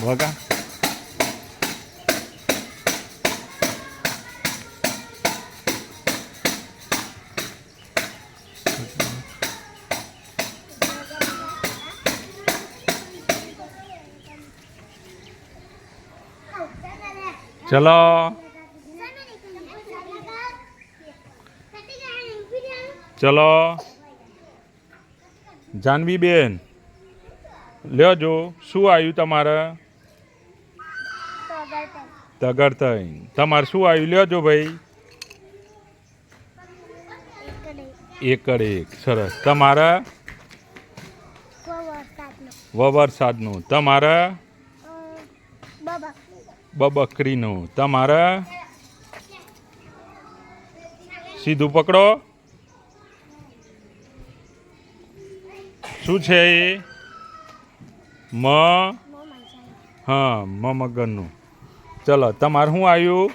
વગા ચલો ચલો જાનવીબેન લ્યો જો શું આવ્યું તમારે? તગર તઈ તમારે શું આવ્યું? લ્યો જો ભાઈ. એકડ એક. સરસ. તમારા? વવરસાદનું. તમારે? બબકરીનું. તમારા? સીધું પકડો. શું છે એ? મ? હા, મ મગરનું ચલો, તમારે શું આવ્યું?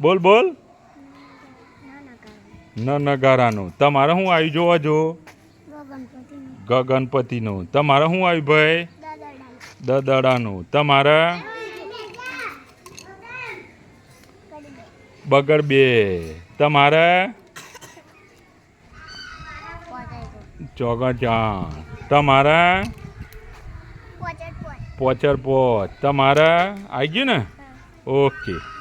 બોલ બોલ. ન નગારાનું. તમારે શું આવ્યું જોવા જો? ગગનપતિનું. તમારે શું આવ્યું ભાઈ? દદડાનું. તમારે? બગડ બે તમારે? ચોગણ ચાર તમારે? પોચર પોચ. તમારે? આવી ગયું ને? ઓકે.